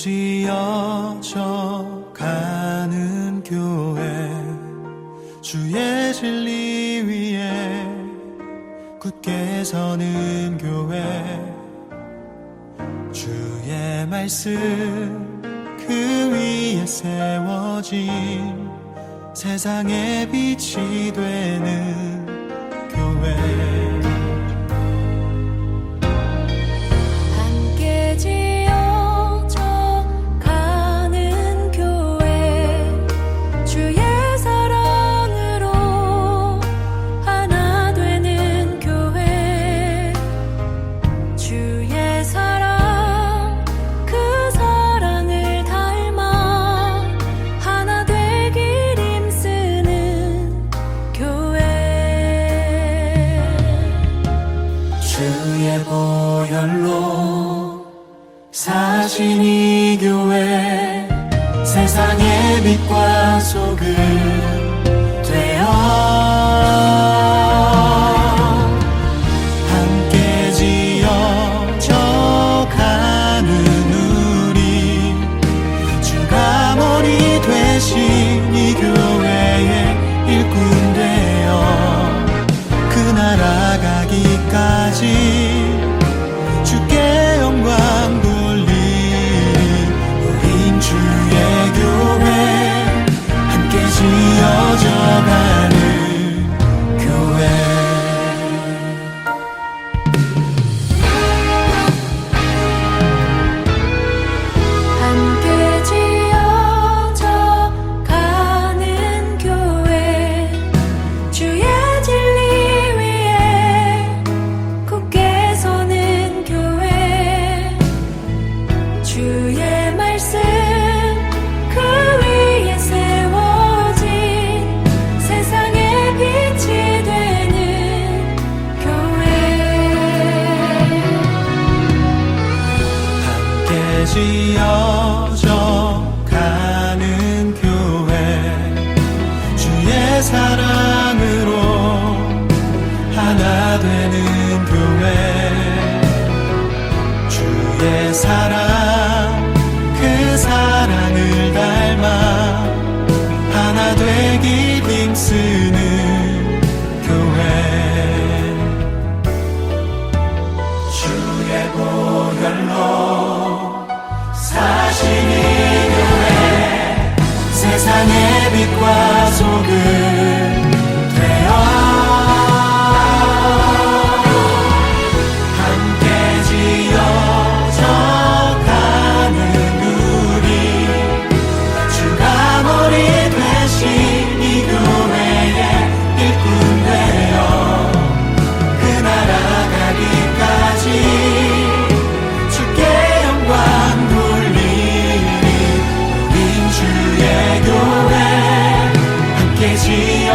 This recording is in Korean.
지어져 가는 교회 주의 진리 위에 굳게 서는 교회 주의 말씀 그 위에 세워진 세상의 빛이 되는 교회. 사신 이 교회 세상의 빛과 소금 되어 함께 지어져가는 우리 주가 머리 되신 지어져 가는 교회. 주의 사랑으로 하나 되는 교회. 주의 사랑 그 사랑을 닮아 하나 되기 힘쓰는 교회. 주의 보혈로 ねびくわ de